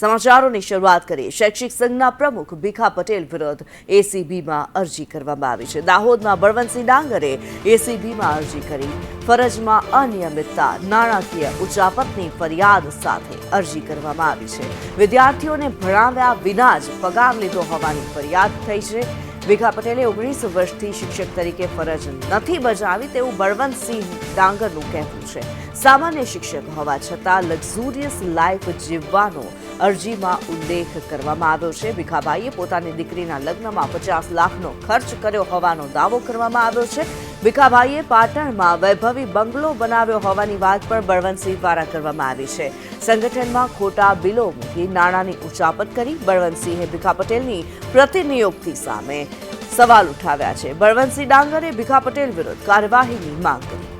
સમાચારોની શરૂઆત કરીએ. શૈક્ષિક સંઘના પ્રમુખ ભીખા પટેલ વિરુદ્ધ એસીબીમાં અરજી કરવામાં આવી છે. દાહોદમાં બળવંતસિંહ ડાંગરે એસીબીમાં અરજી કરી. ફરજમાં અનિયમિતતા, નાણાકીય ઉચાપતની ફરિયાદ સાથે અરજી કરવામાં આવી છે. વિદ્યાર્થીઓને ભણાવ્યા વિના જ પગાર લીધો હોવાની ફરિયાદ થઈ છે. ભીખા પટેલે ઓગણીસ વર્ષથી શિક્ષક તરીકે ફરજ નથી બજાવી તેવું બળવંતસિંહ ડાંગરનું કહેવું છે. સામાન્ય શિક્ષક હોવા છતાં લક્ઝુરિયસ લાઈફ જીવવાનો અરજીમાં ઉલ્લેખ કરવામાં આવ્યો છે. ભીખાભાઈએ પોતાની દીકરીના લગ્નમાં પચાસ લાખનો ખર્ચ કર્યો હોવાનો દાવો કરવામાં આવ્યો છે. ભીખાભાઈએ પાટણમાં વૈભવી બંગલો બનાવ્યો હોવાની વાત પણ બળવંતસિંહ દ્વારા કરવામાં આવી છે. સંગઠનમાં ખોટા બિલો મૂકી નાણાંની ઉચાપત કરી બળવંતસિંહે ભીખા પટેલની પ્રતિનિયુક્તિ સામે સવાલ ઉઠાવ્યા છે. બળવંતસિંહ ડાંગરે ભીખા પટેલ વિરુદ્ધ કાર્યવાહીની માંગ કરી.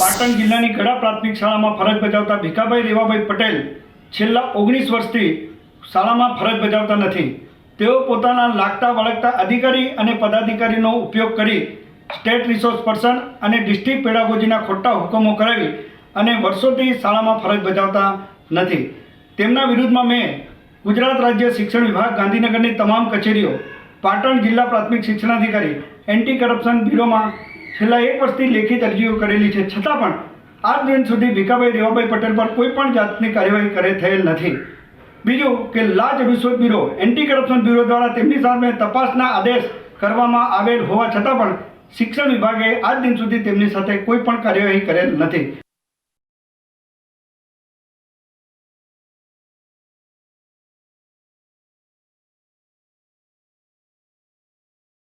પાટણ જિલ્લાની ગઢા પ્રાથમિક શાળામાં ફરજ બજાવતા ભીખાભાઈ રેવાભાઈ પટેલ છેલ્લા ઓગણીસ વર્ષથી શાળામાં ફરજ બજાવતા નથી. તેઓ પોતાના લાગતા વળગતા અધિકારી અને પદાધિકારીનો ઉપયોગ કરી સ્ટેટ રિસોર્સ પર્સન અને ડિસ્ટ્રિક્ટ પેડાગોજીના ખોટા હુકમો કરાવી અને વર્ષોથી શાળામાં ફરજ બજાવતા નથી. તેમના વિરુદ્ધમાં મેં ગુજરાત રાજ્ય શિક્ષણ વિભાગ ગાંધીનગરની તમામ કચેરીઓ, પાટણ જિલ્લા પ્રાથમિક શિક્ષણાધિકારી, એન્ટી કરપ્શન બ્યુરોમાં છેલ્લા એક વર્ષથી લેખિત અરજીઓ કરેલી છે. છતાં પણ આજ દિન સુધી ભીખાભાઈ રેવાભાઈ પટેલ પર કોઈ પણ જાતની કાર્યવાહી કરે થયેલ નથી. બીજું કે લાજ રૂશ્વત બ્યુરો એન્ટી કરપ્શન બ્યુરો દ્વારા તેમની સામે તપાસના આદેશ કરવામાં આવેલ હોવા છતાં પણ શિક્ષણ વિભાગે આજ દિન સુધી તેમની સાથે કોઈ પણ કાર્યવાહી કરેલ નથી.